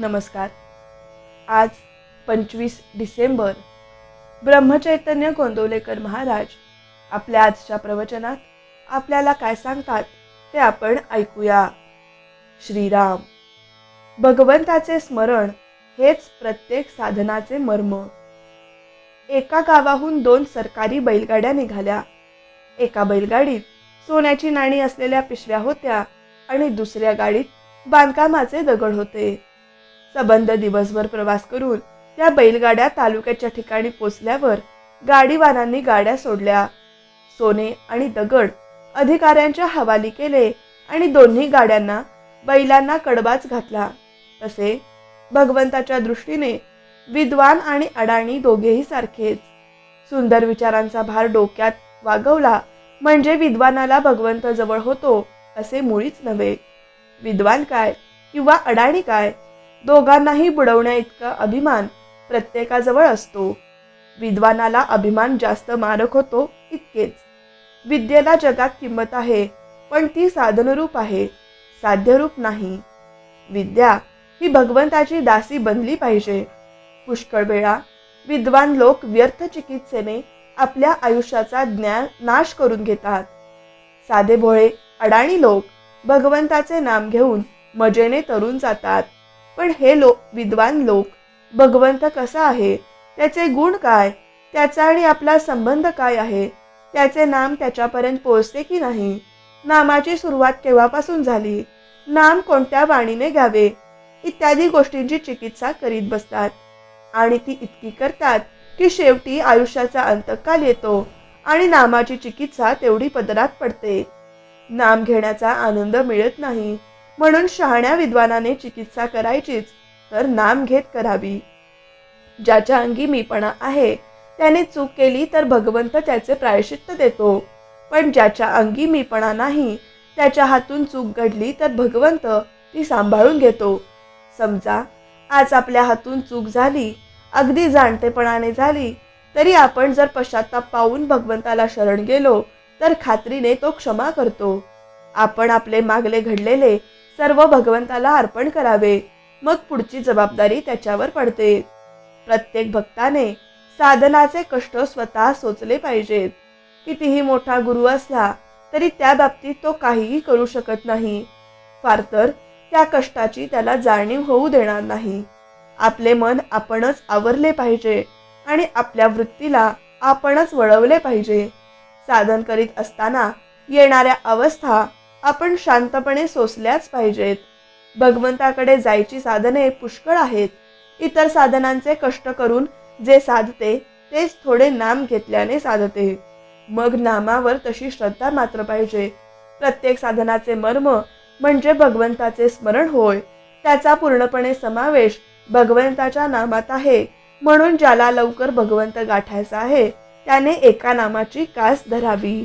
नमस्कार. आज पंचवीस डिसेंबर ब्रह्मचैतन्य गोंदवलेकर महाराज आपल्या आजच्या प्रवचनात आपल्याला काय सांगतात ते आपण ऐकूया. श्रीराम भगवंताचे स्मरण हेच प्रत्येक साधनाचे मर्म. एका गावाहून दोन सरकारी बैलगाड्या निघाल्या. एका बैलगाडीत सोन्याची नाणी असलेल्या पिशव्या होत्या आणि दुसऱ्या गाडीत बांधकामाचे दगड होते. सबंध दिवसभर प्रवास करून त्या बैलगाड्या तालुक्याच्या ठिकाणी पोचल्यावर गाडीवानांनी गाड्या सोडल्या. सोने आणि दगड अधिकाऱ्यांच्या हवाली केले आणि दोन्ही गाड्यांना बैलांना कडबाच घातला. तसे भगवंताच्या दृष्टीने विद्वान आणि अडाणी दोघेही सारखेच. सुंदर विचारांचा भार डोक्यात वागवला म्हणजे विद्वानाला भगवंत जवळ होतो असे मुळीच नव्हे. विद्वान काय किंवा अडाणी काय दोघांनाही बुडवण्या इतका अभिमान प्रत्येकाजवळ असतो. विद्वानाला अभिमान जास्त मारक होतो इतकेच. विद्येला जगात किंमत आहे पण ती साधनरूप आहे साध्यरूप नाही. विद्या ही भगवंताची दासी बनली पाहिजे. पुष्कळ वेळा विद्वान लोक व्यर्थ चिकित्सेने आपल्या आयुष्याचा ज्ञान नाश करून घेतात. साधे भोळे अडाणी लोक भगवंताचे नाम घेऊन मजेने तरून जातात. पण हे लोक विद्वान लोक भगवंत कसा आहे? त्याचे गुण काय? त्याचा आणि आपला संबंध काय आहे? त्याचे नाम त्याच्यापर्यंत पोहोचते की नाही? नामाची सुरुवात केव्हापासून झाली? नाम कोणत्या वाणीने घ्यावे? इत्यादी गोष्टींची चिकित्सा करीत बसतात. आणि ती इतकी करतात की शेवटी आयुष्याचा अंतकाल येतो आणि नामाची चिकित्सा तेवढी पदरात पडते. नाम घेण्याचा आनंद मिळत नाही. म्हणून शहाण्या विद्वानाने चिकित्सा करायचीच तर नाम घेत करावी. ज्याच्या अंगी मीपणा आहे त्याने चूक केली तर भगवंत त्याचे प्रायश्चित्त देतो. पण ज्याच्या अंगी मीपणा नाही त्याच्या हातून चूक घडली तर भगवंत ती सांभाळून घेतो. समजा आज आपल्या हातून चूक झाली अगदी जाणतेपणाने झाली तरी आपण जर पश्चाताप पाहून भगवंताला शरण गेलो तर खात्रीने तो क्षमा करतो. आपण आपले मागले घडलेले सर्व भगवंताला अर्पण करावे. मग पुढची जबाबदारी त्याच्यावर पडते. प्रत्येक भक्ताने साधनाचे कष्ट स्वतः सोचले पाहिजेत. कितीही मोठा गुरु असला तरी त्या बाबतीत तो काहीही करू शकत नाही. फार तर त्या कष्टाची त्याला जाणीव होऊ देणार नाही. आपले मन आपणच आवरले पाहिजे आणि आपल्या वृत्तीला आपणच वळवले पाहिजे. साधन करीत असताना येणाऱ्या अवस्था आपण शांतपणे सोसल्याच पाहिजेत. भगवंताकडे जायची साधने पुष्कळ आहेत. इतर साधनांचे कष्ट करून जे साधते तेच थोडे नाम घेतल्याने साधते. मग नामावर तशी श्रद्धा मात्र पाहिजे. प्रत्येक साधनाचे मर्म म्हणजे भगवंताचे स्मरण होय. त्याचा पूर्णपणे समावेश भगवंताच्या नामात आहे. म्हणून ज्याला लवकर भगवंत गाठायचा आहे त्याने एका नामाची कास धरावी.